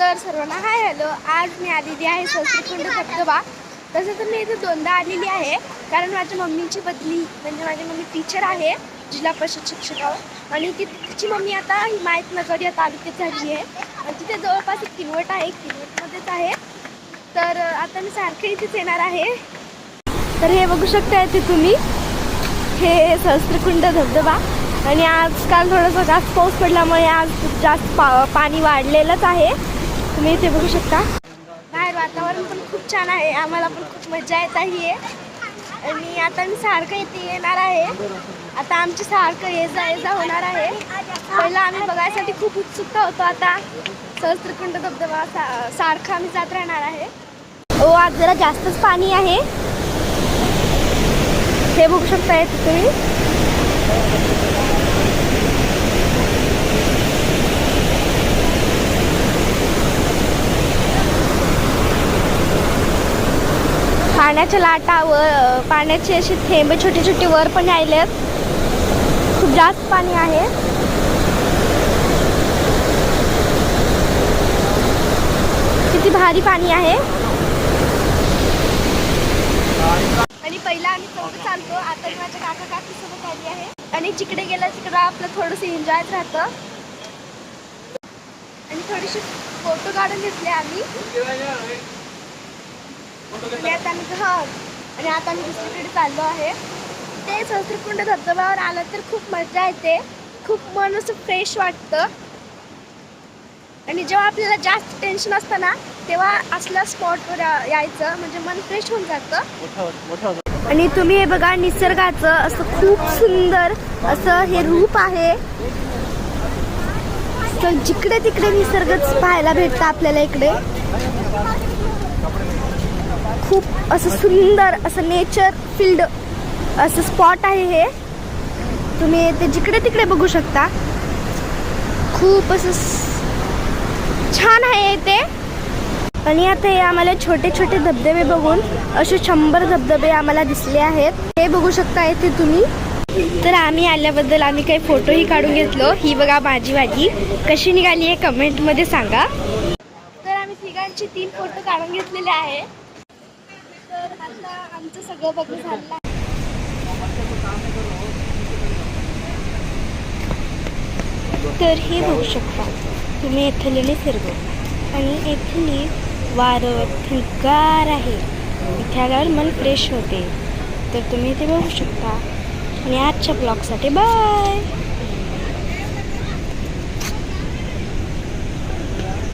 तर सर्वांना hi hello आज मी आलेली आहे संस्कृतकुंड धबधबा तसं तर मी इथे दोनदा आलेली आहे. कारण माझ्या मम्मीची बदली म्हणजे माझी मम्मी टीचर आहे जिल्हा परिषद शिक्षकावर. आणि ती तिची मम्मी आता हिमायतनगर या तालुक्यात झाली आहे. आणि तिथे जवळपास एक किनवट आहे किनवटमध्येच आहे. तर आता मी सारखे इथेच येणार आहे. तर हे बघू शकता ते तुम्ही. हे सहस्त्रकुंड धबधबा. आणि आजकाल थोडंसं जास्त पाऊस पडल्यामुळे आज जास्त पा पाणी वाढलेलंच आहे. तुम्ही इथे बघू शकता. बाहेर वातावरण पण खूप छान आहे. आम्हाला पण खूप मजा येत आहे. आणि आता मी सारखं इथे येणार आहे. आता आमची सारखं ये जा ये जा होणार आहे. पहिला आम्ही बघायसाठी खूप उत्सुकता होतो आता. सहस्त्रकुंड धबधबा सा सारखा आम्ही जात राहणार आहे. ओ आज जरा जास्तच पाणी आहे. हे बघू शकता तुम्ही. पाण्याच्या लाटावर पाण्याचे असे थेंबे छोटे छोटे वर पण आहेत खूप जास्त पाणी आहे. किती भारी पाणी आहे. आणि पहिला आम्ही चौक चालतो. आता मी माझ्या काका काकी सोबत आली आहे. आणि जिकडे गेला तिकडं आपलं थोडंसं एन्जॉयच राहतं. आणि थोडीशी फोटो काढून घेतले आम्ही. आणि आता आम्ही हा आणि आता आम्ही दुसरीकडे चाललो आहे. ते सहस्त्रकुंड धबधब्यावर आलं तर खूप मजा येते. खूप मन असं फ्रेश वाटतं. आणि जेव्हा आपल्याला जास्त टेन्शन असतं ना तेव्हा असल्या स्पॉटवर यायचं. म्हणजे मन फ्रेश होऊन जातं. आणि तुम्ही हे बघा निसर्गाचं असं खूप सुंदर असं हे रूप आहे. तर जिकडे तिकडे निसर्गच पाहायला भेटतं आपल्याला इकडे. खूप असं सुंदर असं नेचर फील्ड असं स्पॉट आहे हे. तुम्ही ते जिकडे तिकडे बघू शकता. खूप असं छान आहे ते. आणि आता हे आम्हाला छोटे छोटे धबधबे बघून असे शंभर धबधबे आम्हाला दिसले आहेत. हे बघू शकता येथे तुम्ही. तर आम्ही आल्याबद्दल आम्ही काही फोटोही काढून घेतलो. ही बघा माझी भाजी कशी निघाली आहे कमेंटमध्ये सांगा. तर आम्ही तिघांचे तीन फोटो काढून घेतलेले आहे. आता आमचं सगळं बघणं झालं. तर हे बघू शकता तुम्ही येथले निसर्ग आणि येथली वारं थंडगार आहे. इथे आल्यावर मन फ्रेश होते. तर तुम्ही ते बघू शकता. आणि आजच्या ब्लॉगसाठी बाय